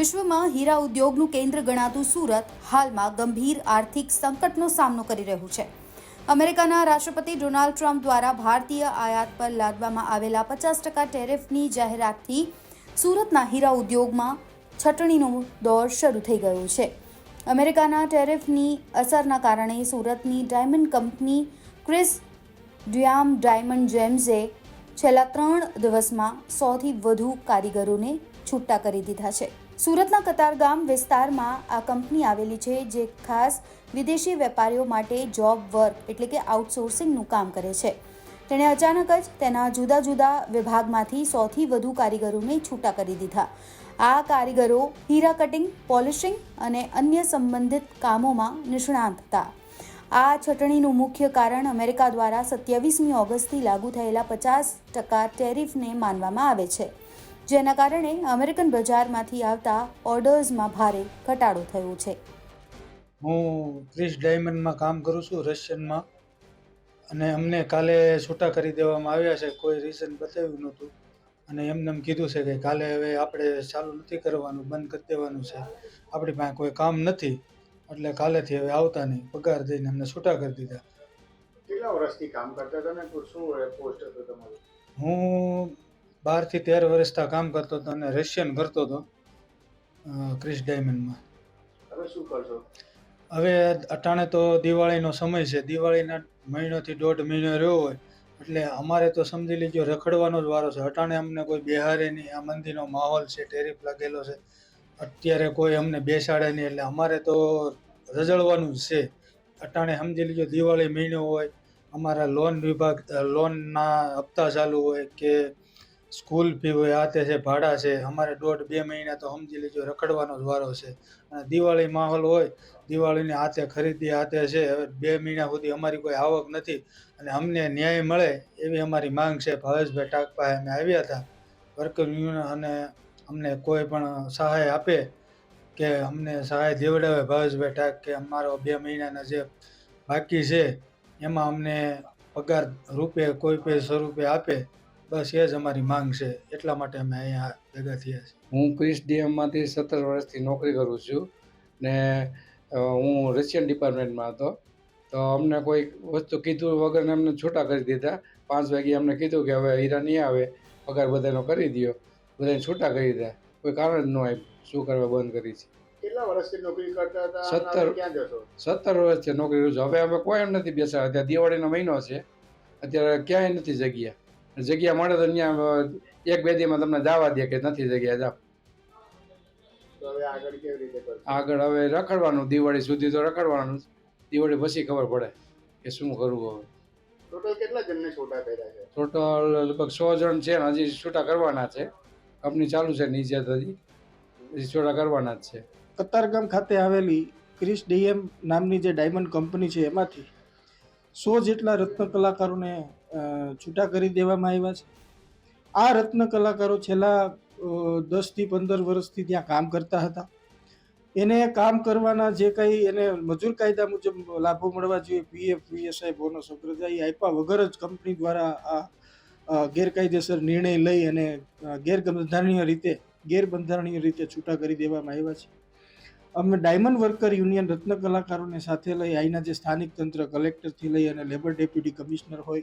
વિશ્વમાં હીરા ઉદ્યોગનું કેન્દ્ર ગણાતું સુરત હાલમાં ગંભીર આર્થિક સંકટનો સામનો કરી રહ્યું છે. અમેરિકાના રાષ્ટ્રપતિ ડોનાલ્ડ ટ્રમ્પ દ્વારા ભારતીય આયાત પર લાદવામાં આવેલા પચાસ ટકા ટેરિફની જાહેરાતથી સુરતના હીરા ઉદ્યોગમાં છટણીનો દોર શરૂ થઈ ગયો છે. અમેરિકાના ટેરિફની અસરના કારણે સુરતની ડાયમંડ કંપની ક્રિસ ડ્યામ ડાયમંડ જેમ્સે છેલ્લા ત્રણ દિવસમાં સોથી વધુ કારીગરોને છૂટા કરી દીધા છે. સુરતના કતારગામ વિસ્તારમાં આ કંપની આવેલી છે જે ખાસ વિદેશી વેપારીઓ માટે જોબ વર્ક એટલે કે આઉટસોર્સિંગનું કામ કરે છે. તેણે અચાનક જ તેના જુદા જુદા વિભાગમાંથી સોથી વધુ કારીગરોને છૂટા કરી દીધા. આ કારીગરો હીરા કટિંગ, પોલિશિંગ અને અન્ય સંબંધિત કામોમાં નિષ્ણાંત હતા આ છટણીનું મુખ્ય કારણ અમેરિકા દ્વારા સત્યાવીસમી ઓગસ્ટથી લાગુ થયેલા પચાસ ટકા ટેરિફને માનવામાં આવે છે. જેના કારણે અમેરિકન બજારમાંથી આવતા ઓર્ડર્સમાં ભારે ઘટાડો થયો છે. હું ક્રિસ ડાયમંડમાં કામ કરું છું રશિયનમાં અને અમને કાલે છૂટા કરી દેવામાં આવ્યા છે કોઈ રીઝન બતાવ્યું નહોતું. અને એમને એમ કીધું છે કે કાલે હવે આપણે ચાલુ નથી કરવાનું બંધ કરી દેવાનું છે. આપણી પાસે કોઈ કામ નથી એટલે કાલેથી હવે આવતા નહીં પગાર દઈને અમને છૂટા કરી દીધા. કેટલા વર્ષથી કામ કરતા હતા ને તો શું પોસ્ટ હતો તમારું? હું બારથી તેર વર્ષતા કામ કરતો હતો અને રશિયન કરતો હતો ક્રિસ ડાયમંડમાં હવે શું કરશો? હવે અટાણે તો દિવાળીનો સમય છે. દિવાળીના મહિનોથી દોઢ મહિનો રહ્યો હોય એટલે અમારે તો સમજી લીજો રખડવાનો જ વારો છે. અટાણે અમને કોઈ બેહારે નહીં. આ મંદિરનો માહોલ છે ટેરિફ લાગેલો છે. અત્યારે કોઈ અમને બેસાડે નહીં એટલે અમારે તો રજળવાનું જ છે. અટાણે સમજી લીજો દિવાળી મહિનો હોય અમારા લોન વિભાગ લોનના હપ્તા ચાલુ હોય કે સ્કૂલ ફી હોય આ તે છે, ભાડા છે, અમારે દોઢ બે મહિના તો સમજી લેજો, રખડવાનો જ વારો છે. અને દિવાળી માહોલ હોય, દિવાળીની હાથે ખરીદી હાથે છે, હવે બે મહિના સુધી અમારી કોઈ આવક નથી. અને અમને ન્યાય મળે એવી અમારી માંગ છે. ભાવેશભાઈ ટાક પાસે અમે આવ્યા હતા વર્કર યુનિયન અને અમને કોઈ પણ સહાય આપે કે અમને સહાય દેવડાવે ભાવેશભાઈ ટાક કે અમારો બે મહિનાના જે બાકી છે, એમાં અમને પગાર રૂપે, કોઈ પે સ્વરૂપે આપે. બસ એ જ અમારી માંગ છે. એટલા માટે અમે અહીંયા ભેગા થયા છીએ. હું ક્રિસ ડીએમમાંથી સત્તર વર્ષથી નોકરી કરું છું ને હું રશિયન ડિપાર્ટમેન્ટમાં હતો. તો અમને કોઈ વસ્તુ કીધું વગર અમને છૂટા કરી દીધા. પાંચ વાગે અમને કીધું કે હવે હીરા નહીં આવે પગાર બધાનો કરી દો બધાને છૂટા કરી દીધા. કોઈ કારણ જ ન આવ્યું શું કરવા બંધ કરી છે? કેટલા વર્ષથી નોકરી કરતા હતા? સત્તર. સત્તર વર્ષથી નોકરી કરું છું. હવે અમે કોઈ એમ નથી બેસાડ્યા અત્યારે દિવાળીનો મહિનો છે. અત્યારે ક્યાંય નથી જગ્યા. જગ્યા મળે તો અહીંયા એક બે દીમાં તમને જવા દે કે નથી જગ્યા જાવ હવે આગળ હવે રખડવાનું દિવાળી સુધી તો રખડવાનું દિવાળી પછી ખબર પડે કે શું કરવું હવે. ટોટલ કેટલા જણને છોટા કર્યા છે? ટોટલ લગભગ સો જણ છે ને હજી છૂટા કરવાના છે. કંપની ચાલુ છે નીચે હજી હજી છૂટા કરવાના જ છે. કતારગામ ખાતે આવેલી ક્રિસ ડીએમ નામની જે ડાયમંડ કંપની છે એમાંથી સો જેટલા રત્ન કલાકારોને છૂટા કરી દેવામાં આવ્યા છે. આ રત્ન કલાકારો છેલ્લા દસથી પંદર વર્ષથી ત્યાં કામ કરતા હતા. એને કામ કરવાના જે કંઈ એને મજૂર કાયદા મુજબ લાભો મળવા જોઈએ, પીએફ, પીએસઆઈ, બોનસ અગ્રજાઈ આપ્યા વગર જ કંપની દ્વારા આ ગેરકાયદેસર નિર્ણય લઈ અને ગેરબંધારણીય રીતે ગેરબંધારણીય રીતે છૂટા કરી દેવામાં આવ્યા છે. અમે ડાયમંડ વર્કર યુનિયન રત્ન કલાકારોને સાથે લઈ અહીંના જે સ્થાનિક તંત્ર કલેક્ટરથી લઈ અને લેબર ડેપ્યુટી કમિશનર હોય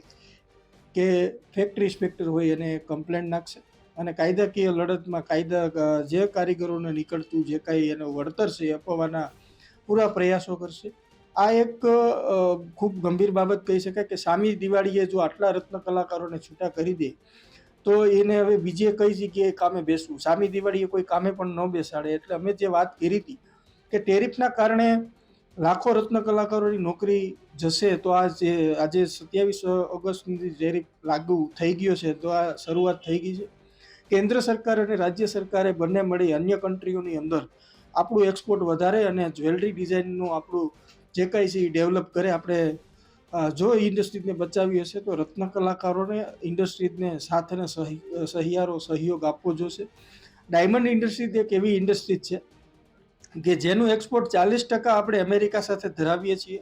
કે ફેક્ટરી ઇન્સ્પેક્ટર હોય એને કમ્પ્લેન નાખશે અને કાયદાકીય લડતમાં કાયદા જે કારીગરોને નીકળતું, જે કાંઈ એનો વળતર છે એ અપાવવાના પૂરા પ્રયાસો કરશે. આ એક ખૂબ ગંભીર બાબત કહી શકાય કે સામી દિવાળીએ જો આટલા રત્ન કલાકારોને છૂટા કરી દે, તો એને હવે બીજે કઈ જગ્યાએ કામે બેસવું? સામી દિવાળીએ કોઈ કામે પણ ન બેસાડે. એટલે અમે જે વાત કરી હતી કે ટેરિફના કારણે લાખો રત્ન કલાકારોની નોકરી જશે, તો આ જે, આજે સત્યાવીસ ઓગસ્ટની ટેરિફ લાગુ થઈ ગયો છે, તો આ શરૂઆત થઈ ગઈ છે. કેન્દ્ર સરકાર અને રાજ્ય સરકારે બંને મળી અન્ય કન્ટ્રીઓની અંદર આપણું એક્સપોર્ટ વધારે અને જ્વેલરી ડિઝાઇનનું આપણું જે કાંઈ છે એ ડેવલપ કરે. આપણે જો ઇન્ડસ્ટ્રીને બચાવી હશે, તો રત્ન કલાકારોને ઇન્ડસ્ટ્રીને સાથ અને સહી સહિયારો સહયોગ આપવો જોશે. ડાયમંડ ઇન્ડસ્ટ્રી એક એવી ઇન્ડસ્ટ્રી છે. કે જેનું એક્સપોર્ટ ચાલીસ ટકા આપણે અમેરિકા સાથે ધરાવીએ છીએ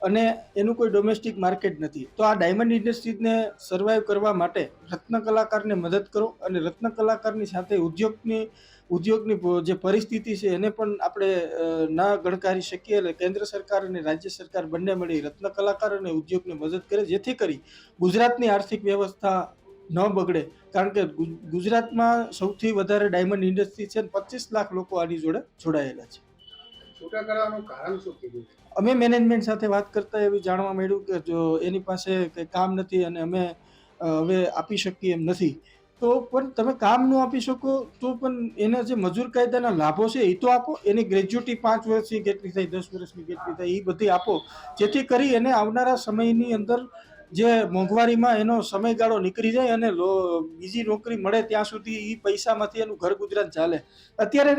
અને એનું કોઈ ડોમેસ્ટિક માર્કેટ નથી. તો આ ડાયમંડ ઇન્ડસ્ટ્રીઝને સર્વાઈવ કરવા માટે રત્ન કલાકારને મદદ કરો અને રત્ન કલાકારની સાથે ઉદ્યોગની ઉદ્યોગની જે પરિસ્થિતિ છે એને પણ આપણે ના ગણકારી શકીએ એટલે કેન્દ્ર સરકાર અને રાજ્ય સરકાર બંને મળી રત્ન કલાકાર અને ઉદ્યોગને મદદ કરે, જેથી કરી ગુજરાતની આર્થિક વ્યવસ્થા ન બગડે. કારણ કે ગુજ- ગુજરાતમાં સૌથી વધારે ડાયમંડ ઇન્ડસ્ટ્રી છે પચીસ લાખ લોકો આની જોડે જોડાયેલા છે. છૂટા કરવાનું કારણ શું કીધું? અમે મેનેજમેન્ટ સાથે વાત કરતા એવી જાણવા મળ્યું કે જો એની પાસે કંઈ કામ નથી અને અમે હવે આપી શકીએ એમ નથી. તો પણ તમે કામ ન આપી શકો તો પણ એના જે મજૂર કાયદાના લાભો છે એ તો આપો. એની ગ્રેજ્યુટી પાંચ વર્ષની કેટલી થાય દસ વર્ષની કેટલી થાય એ બધી આપો. જેથી કરી એને આવનારા સમયની અંદર જે મોંઘવારીમાં એનો સમયગાળો નીકળી જાય અને બીજી નોકરી મળે ત્યાં સુધી એ પૈસામાંથી એનું ઘર ગુજરાત ચાલે. અત્યારે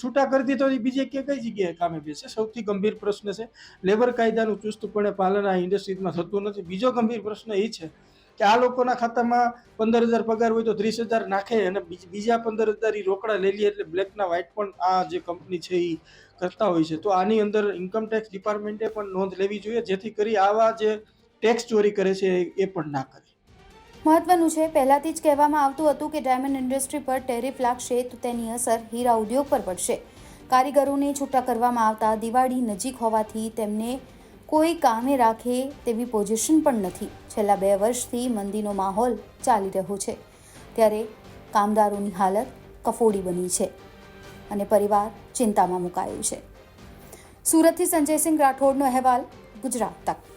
છૂટા કરી દીધો એ બીજે કે કઈ જગ્યાએ કામે બેસે? સૌથી ગંભીર પ્રશ્ન છે. લેબર કાયદાનું ચુસ્તપણે પાલન આ ઇન્ડસ્ટ્રીઝમાં થતું નથી. બીજો ગંભીર પ્રશ્ન એ છે કે આ લોકોના ખાતામાં પંદર હજાર પગાર હોય તો ત્રીસ હજાર નાખે અને બીજા પંદર હજાર એ રોકડા લઈ લે એટલે બ્લેકના વ્હાઇટ પણ આ જે કંપની છે એ કરતા હોય છે. તો આની અંદર ઇન્કમટેક્સ ડિપાર્ટમેન્ટે પણ નોંધ લેવી જોઈએ. જેથી કરી આવા જે ટેક્સ ચોરી કરે છે એ પણ ના કરે. મહત્વનું છે, પહેલાથી જ કહેવામાં આવતું હતું કે ડાયમંડ ઇન્ડસ્ટ્રી પર ટેરિફ લાગશે તો તેની અસર હીરા ઉદ્યોગ પર પડશે. કારીગરોને છૂટા કરવામાં આવતા દિવાળી નજીક હોવાથી તેમને કોઈ કામે રાખે તેવી પોઝિશન પણ નથી. છેલ્લા બે વર્ષથી મંદીનો માહોલ ચાલી રહ્યો છે. ત્યારે કામદારોની હાલત કફોડી બની છે અને પરિવાર ચિંતામાં મુકાયું છે. સુરતથી સંજયસિંહ રાઠોડનો અહેવાલ, ગુજરાત તક.